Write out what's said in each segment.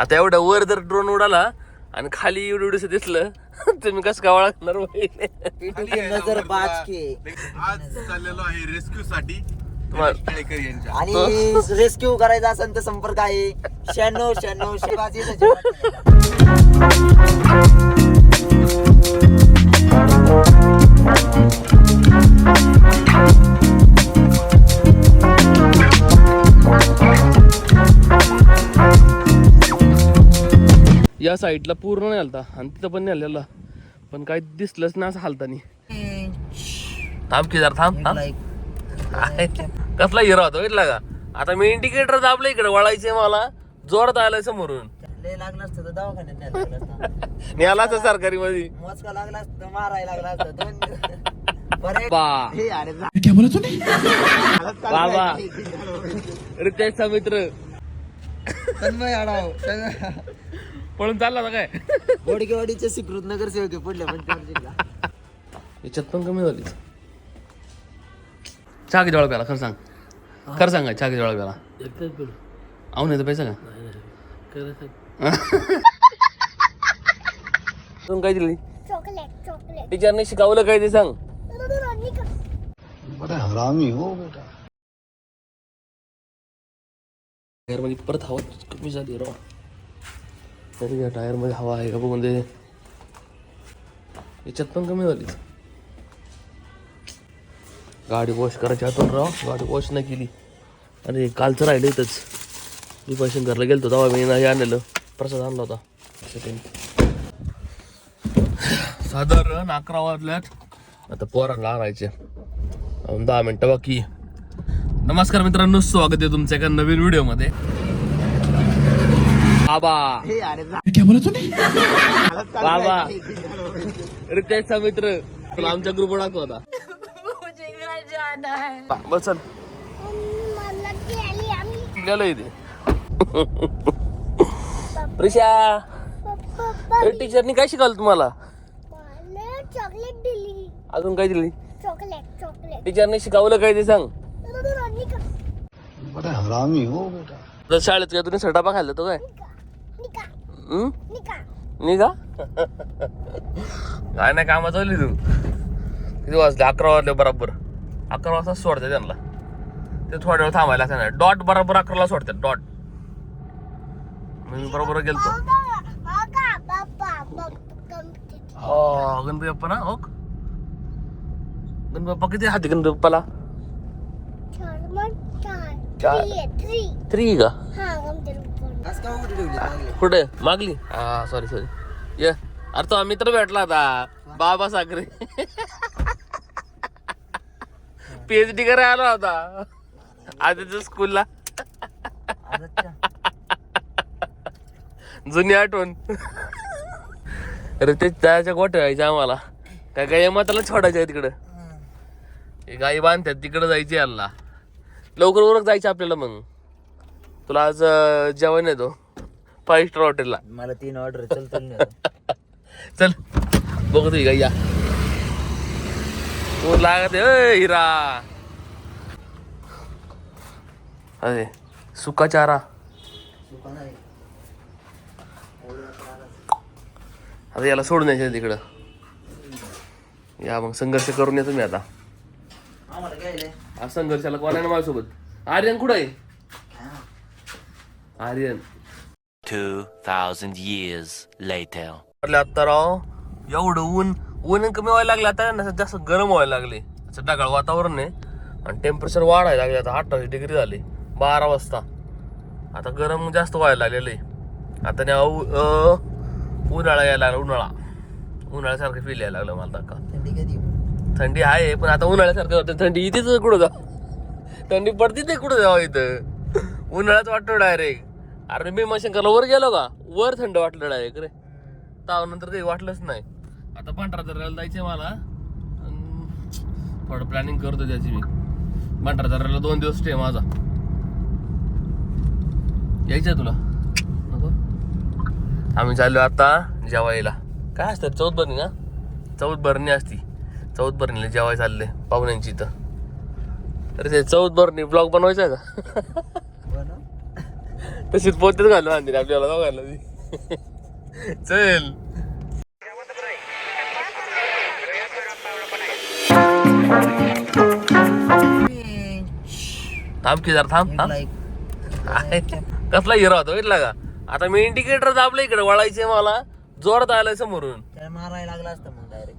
आता एवढ्या वर जर ड्रोन उडाला आणि खाली एवढं एवढंसं दिसलं तुम्ही कसं काय ओळखणार नजर बाजके आज चाललेलो आहे रेस्क्यू साठी आणि रेस्क्यू करायचा असेल तर संपर्क आहे. शहाण्णव शहाण्णव शिवाजी या साईडला पूर्ण नाही आलता. आणि तिथं पण नाही आलेला. पण काही दिसलंच ना असं हालतानी. थांब की जरा थांब थांब. आहे. कसला हिरो होता बघितला का? आता मी इंडिकेटर दाबलं इकडे वळायचे मला. जोरात आलाय समोरून. लय लागला असतं तर दवाखान्यात न्यायला लागलं असतं. सरकारी मध्ये मोजका लागला असतं तर मारायला लागला असतं. दोन बरे. बा. हे अरे जा. बाबा रितेशचा मित्र. तन्मय आडाव. पळून चालला होता काय? गोडगेवाडीचे स्वीकृत नगरसेवक आहे पुढल्या पंचवार्षिकला याच्यात पण कमी झाली. चहा किती वेळा प्याला? खरं सांग. खरं सांगा चहा किती वेळा प्याला? नाही तर पैसा का? काय दिली? Chocolate chocolate. टीचरने शिकवलं काय ते सांग. टायरमध्ये परत हवा कमी झाली राव. तरी या टायरमध्ये हवा आहे का? बघून दे म्हणजे याच्यात पण कमी झाली. गाडी वॉश करायची हातून राव. गाडी वॉश नाही केली. अरे कालचं राहिलं इथंच. मी पैसे घरला गेलतो दवा मी नाही आणलेलं. प्रसाद आणला होता. साधारण अकरा वाजल्यात. आता पोरांना आणायचे. दहा मिनटं बाकी. नमस्कार मित्रांनो स्वागत आहे तुमच्या एका नवीन व्हिडिओमध्ये बाबा. हे अरे जा. बाबा. रितेशचा मित्र. तुला आमच्या ग्रुप दाखव होता बस गेलो इथे. प्रिशा टीचरनी काय शिकवलं तुम्हाला? मला चॉकलेट दिली. अजून काय दिली? चॉकलेट चॉकलेट टीचरने शिकवलं काय ते सांग. निका तर शाळेत काय तुम्ही सटापा खाल्ला तो काय? निघा. काय नाही कामात चालली तू. किती वाजले? अकरा वाजले बरोबर. अकरा वाजता सोडते त्यांना. ते थोड्या वेळ थांबायला लागतं डॉट बरोबर अकराला सोडतात डॉट. मी बरोबर गेलतो. बाबा हो गणपती. बाप्पा ना हो गणपती बाप्पा किती हाती गणपती बाप्पाला? थ्री का? कुठे? मागली? हा सॉरी सॉरी ये. अरे तो मित्र भेटला होता. बाबा साखरे पीएचडी करायला आला होता. आधीच स्कूलला. जुनी आठवण. अरे ते गोट्या व्हायच्या आम्हाला. काय गाई माताला सोडायच्या तिकडं. गाई बांधतात तिकडं जायची याला. लवकर उरक जायचं आपल्याला मग. तुला आज अं, जेवण येतो फाईव्ह स्टार हॉटेलला मला तीन ऑर्डर चल चल बघतो ही गाई या. ऊन लागत आहे, हिरा. अरे सुका चारा. आता याला सोडून यायचं तिकडं. या मग संघर्ष करून येतो मी आता. आम्हाला काय? हा संघर्षाला कोण आहे ना माझ्यासोबत? आर्यन कुठं आहे? Aryan 2,000 years later. म्हटलं आता राव एवढं ऊन ऊन कमी व्हायला लागलं आता ना जास्त गरम व्हायला लागले असं ढगाळ वातावरण आहे आणि टेम्परेचर वाढायला लागले आता अठ्ठावीस डिग्री झाले बारा वाजता आता गरम जास्त व्हायला लागलेलं आहे आता नाही उन्हाळा यायला लागला उन्हाळा उन्हाळ्यासारखं फील यायला लागलं मला का थंडी कधी थंडी आहे पण आता उन्हाळ्यासारखं वाटतं थंडी इथेच कुठं जा थंडी पडते ते कुठं जावं इथं उन्हाळ्यात वाटतं डायरेक्ट अरे मी मशंकरला वर गेलो का? वर थंड वाटलं डायरेक्ट रे. ताव नंतर काही वाटलंच नाही. आता भंडारा दर्याला जायचंय मला. थोडं प्लॅनिंग करतो त्याची मी. भंडारा दर्याला दोन दिवस स्टे माझा. यायचंय तुला. नको. आम्ही चाललो आता जेवायला. काय असतं? चौथ भरणी ना? चौथ भरणी असती. चौथ भरणीला जेवाय चालले पाहुण्यांची इथं. अरे ते चौथ भरणी ब्लॉग बनवायचा का? तशीच पोतेच घालून आणतील आपल्याला दोघांना ती. चल. थांब की जरा थांब थांब. कसला हिरो होता भेटला का? आता मी इंडिकेटर दाबलं इकडे वळायचे मला. जोरात आलाय समोरून. मारायला लागला असतं मग डायरेक्ट.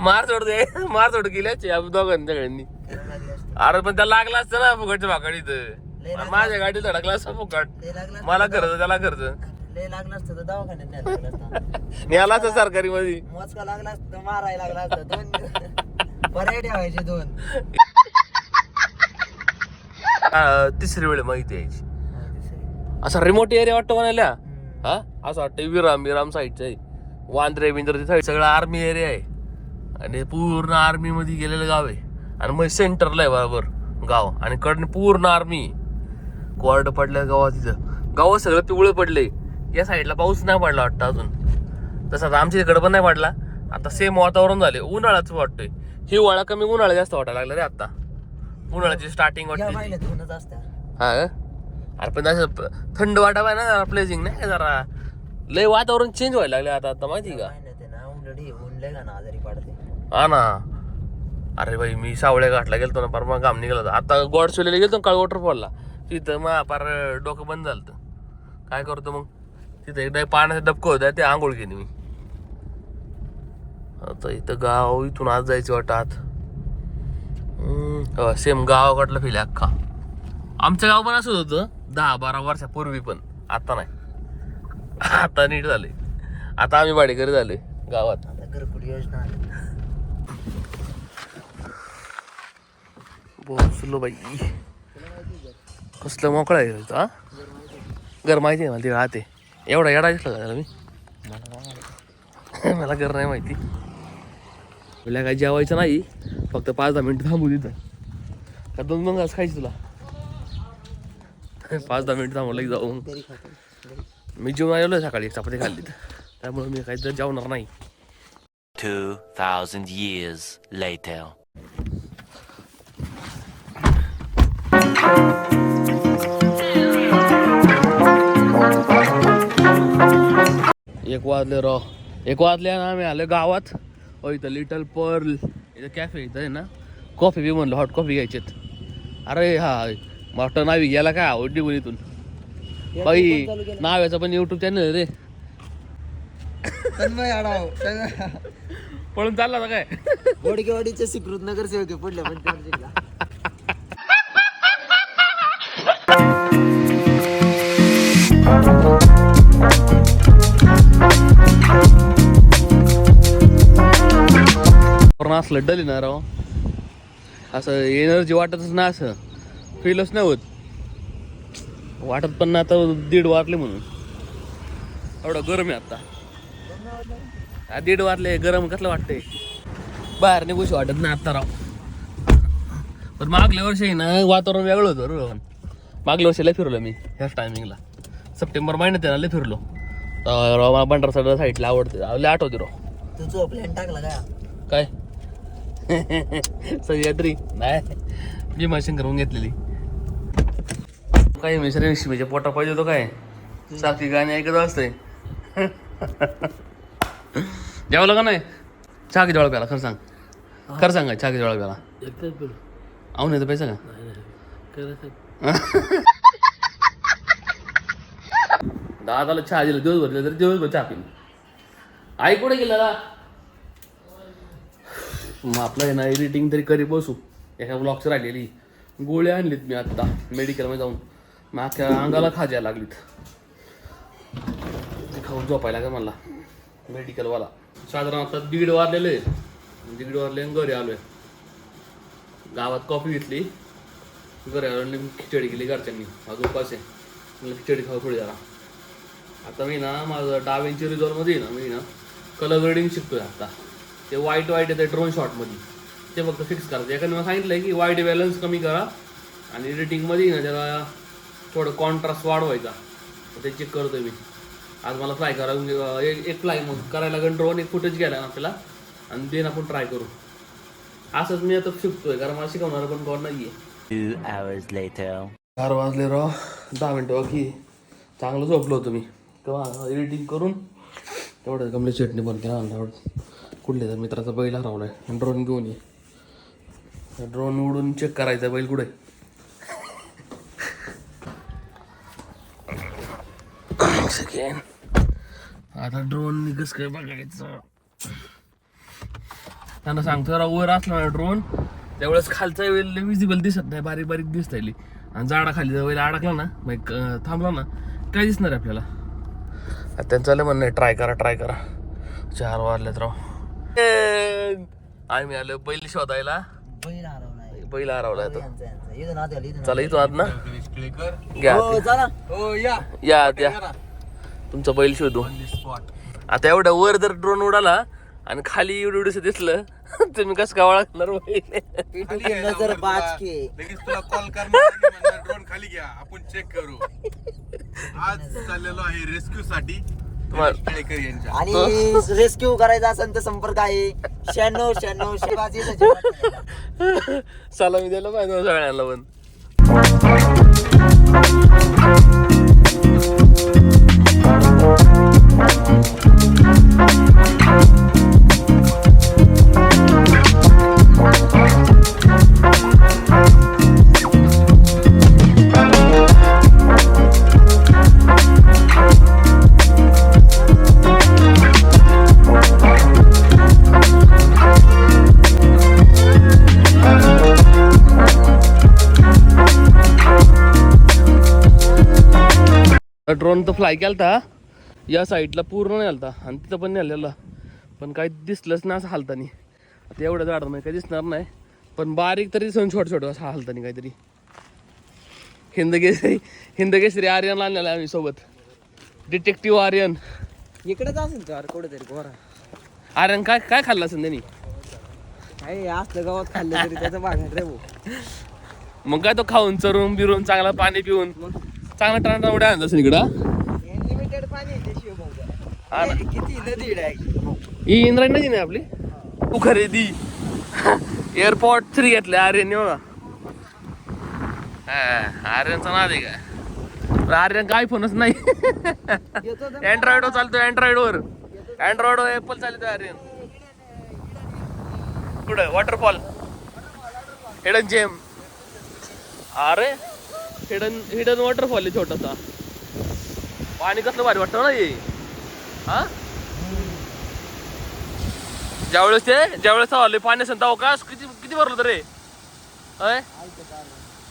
मार सोड दे. मार सोड केल्याची दोघांच्या असतं. अरे पण त्याला लागला असतं ना फुकटच्या भाकड लय इथं लागलं. माझ्या गाडीत धडकला असता फुकट. लय लागला असतं मला तर खर्च त्याला खर्च. लय लागलं असतं तर दवाखान्यात न्यायला लागलं असतं. निघाला असता सरकारी मध्ये मोजका लागला असतं तर मारायला लागला असतं दोन पर्याय ठेवायचे दोन. तिसरी वेळ माहिती यायची. असा रिमोट एरिया वाटतो म्हणाल्या हम्म. हा? असं वाटतं विराम विराम साईडचं आहे. वांद्रे बिंद्रे साईड सगळं आर्मी एरिया आहे. आणि पूर्ण आर्मी मध्ये गेलेलं गाव आहे. आणि मग सेंटरला आहे बरोबर गाव. आणि कडनं पूर्ण आर्मी क्वार्ड पडल्या गावात तिथं. गाव सगळं पिवळं पडले. या साईडला पाऊस नाही पडला वाटतं अजून. तसं आता आमच्या इकडे पण नाही पडला. आता सेम वातावरण झाले उन्हाळाच वाटतोय. हिवाळा कमी उन्हाळा जास्त वाटायला लागला रे आता. उन्हाळ्याची स्टार्टिंग वाटते हा? अरे पण असं थंड वाटावं ना जरा प्लेजिंग नाही का जरा? लय वातावरण चेंज व्हायला लागले आता आता माहिती का? हे ना आजारी पडते. ना. अरे भाई मी सावळे घाटला गेलतो ना परमा काम निघाला आता गोडसोलीला गेलतो काळ वॉटरफॉलला तिथं मग पार डोकं बंद झालं काय करतो मग? तिथं एकदा पाण्याचं डबकं होतं ते आंघोळ केली मी. आता इथं गाव इथून आज जायचं वाटतं आत. सेम गावाकडलं फिल अख्खा. आमचं गाव पण असंच होतं दहा बारा वर्षापूर्वी पण आता नाही. आता नीट झाले आता आम्ही भाडेकरी झाले गावात. आता घरकुल योजना आली. पोहोचलो बाई. कसलं मोकळं आहे तुझं हा? घर माहिती आहे मला ते राहते. एवढा येडा दिसला का मी? मला घर नाही माहिती. तुला काय जेवायचं नाही? फक्त पाच दहा मिनिटं थांबू तिथं. का दोन दोन घास खायची तुला? पाच दहा मिनिटं थांबवलं की जाऊ मग. मी जेवण आलेलो सकाळी एक चपाती खाल्ली त्यामुळे मी काही जेवणार नाही. 2,000 years later. एक वाजले र एक वाजले ना आम्ही आलो गावात. हो इथं लिटल पर्ल इथं कॅफे इथं आहे ना. कॉफी बी म्हणलं हॉट कॉफी घ्यायचेत अरे हा मोठं नावी गेला काय? आवडली इथून? बाई नाव्याचं पण युट्यूब चॅनल रे. पळून चालला होता काय? गोडगेवाडीचे स्वीकृत नगरसेवक आहे पुढल्या पूर्ण असलं डल ना राव. असं एनर्जी वाटतच ना असं. फीलच नाही होत. वाटत पण ना आता दीड वाजले म्हणून. एवढं गरम आहे आता. दीड वाजले गरम कसलं वाटतंय? बाहेर निघूशी वाटत नाही आता राव. पण मागल्या वर्षी ना वातावरण वेगळं होतं रे रोहन मागल्या वर्षी लय फिरलो मी ह्याच टायमिंगला सप्टेंबर महिन्यात लय फिरलो. मला सगळं साईडला आवडते आठवते राव. तू जो प्लॅन टाकला का? काय? सह्याद्री. नाही. मी मशीन करून घेतलेली. काय मिसरी रेशमीच्या पोटा पाहिजे होतो काय? सारखी गाणी ऐकत असते जेवलं का नाही? चहा किती वेळा प्याला? खरं सांग. खरं सांग चहा किती वेळा प्याला? अहो नाही तर पैसा का? दादाला चहा दिला दिवसभर तरी दिवसभर चहा पिन. आई कुठे गेला मग आपलं आहे ना एडिटिंग तरी करी बसू. एका ब्लॉगची राहिलेली. गोळ्या आणलीत मी आत्ता मेडिकलमध्ये जाऊन. मग अंगाला खाज्या लागलीत. खाऊन झोपायला का मला. मेडिकलवाला साधारण आता दीड वाजलेले दीड वाजले आणि घरी आलोय. गावात कॉफी घेतली. घरी आलो आणि खिचडी केली घरच्यांनी. अजून उपास आहे. खिचडी खाऊ थोडी जरा. आता मी ना माझं डावेंची रिझॉल्वमध्ये ना मी ना कलर ग्रेडिंग शिकतोय आता. ते वाईट वाईट येते ड्रोन शॉटमध्ये ते फक्त फिक्स करायचं एखाद्या मला सांगितलंय की वाईट बॅलन्स कमी करा आणि एडिटिंगमध्ये ना त्याला थोडं कॉन्ट्रास्ट वाढवायचा. तर ते चेक करतोय मी. आज मला फ्लाय करा एक एक फ्लाय मग करायला लागेल ड्रोन एक फुटेज घ्यायला ना आपल्याला आणि देन आपण ट्राय करू. असंच मी आता शिकतोय कारण मला शिकवणार पण कोण नाही आहे Two hours later. चार वाजले राव. दहा मिनटं बाकी चांगलं झोपलो होतो मी. तेव्हा एडिटिंग करून तेवढं कमले चटणी बनते ना तेवढं कुठले तर मित्राचा बैल हरवलाय. ड्रोन घेऊन ये. ड्रोन उडून चेक करायचा बैल कुठे आता ड्रोन निघस काय बघायचं? त्यांना सांगतो राव वर असला ना ड्रोन त्यावेळेस खालचा वेळ विजिबल दिसत नाही बारीक बारीक दिसता येईल आणि झाडा खाली वेळ अडकला ना मग थांबला ना काय दिसणार आहे आपल्याला? आता त्यांचं आलं म्हणणं ट्राय करा ट्राय करा. चार वारल्यात राव. आम्ही आलो बैल शोधायला. बैल हरवलाय. बैल हरवलाय तो. यांचा यांचा. इथून आत आली, इथून चला इथं आत ना. घ्या हो चला. हो या. या त्या. तुमचा बैल शोधू. स्पॉट आता एवढ्या वर जर ड्रोन उडाला आणि खाली एवढं एवढंसं दिसलं तुम्ही कसं काय ओळखणार बैल? पिटू की नजर बाज के. लगेच तुला कॉल करणार ड्रोन खाली घ्या. आपण चेक करू. आज चाललेलो आहे रेस्क्यू साठी. आणि रेस्क्यू करायचा असेल तर संपर्क आहे. शहाण्णव शहाण्णव शिवाजी सलामी द्यायला पाहिजे सगळ्यांना पण. ड्रोन तर फ्लाय केलता. या साईडला पूर्ण नाही आलता. आणि तिथं पण नाही आलेला. पण काही दिसलंच ना असं हालतानी. आता एवढं झाड नाही काही दिसणार नाही. पण बारीक तरी दिसून छोट छोट असं हालतानी काहीतरी. हिंदकेसरी हिंदकेसरी आर्यन आणलेला आम्ही सोबत. डिटेक्टिव्ह आर्यन. इकडेच असेल का कुठेतरी गोरा आर्यन काय काय खाल्लं असेल त्यांनी? काय असलं गावात खाल्लं तरी त्याचं बागायत रे मग काय तो खाऊन चरून बिरून चांगला पाणी पिऊन. चांगला टाणा उड्या आणत असेल इकडं. अनलिमिटेड पाणी आहे हा ना. शिवभाऊ किती नदी आहे ही इंद्रायणी नदी नाही आपली? तू खरेदी. एअरपोर्ट थ्री घेतले आर्यन हा, आर्यनचा नाद आहे काय? पण आर्यन काय फोनच नाही. अँड्रॉइड चालतो अँड्रॉइड वर अँड्रॉइड वर. चालतो आर्यन. कुठं? वॉटरफॉल हिडन जेम अरे. हिडन हिडन वॉटरफॉल आहे छोटासा. पाणी कसलं भारी वाटतं ना हे? हा? ज्यावेळेस ते ज्यावेळेस आले पाणी असेल तेव्हा का किती किती भरलं तर रे? अय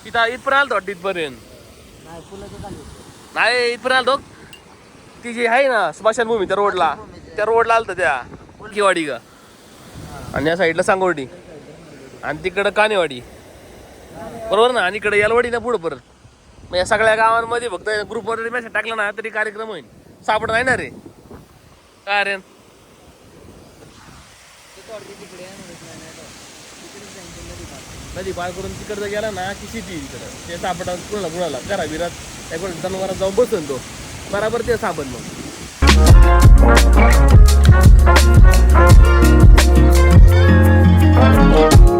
तिथं इथपर्यंत आलतो वाटतं इथपर्यंत. नाही नाही इथपर्यंत आलतो ती जी आहे ना स्मशानभूमी त्या रोडला त्या रोडला आलतं त्या किवाडी का आणि या साईडला सांगोर्डी. आणि तिकडं कानेवाडी. बरोबर ना? आणि इकडे यालवाडी ना पुढं परत. मग या सगळ्या गावांमध्ये फक्त ग्रुपवर मेसेज टाकला ना तरी कार्यक्रम होईल. सापड नाही ना रे? काय रे? नदी पार करून तिकडं गेला ना की शेती तिकडं ते सापडा कुणाला कुणाला? करा बिरात त्या कोण जनावरात जाऊन बसून तो. बराबर ते सापड मग Thank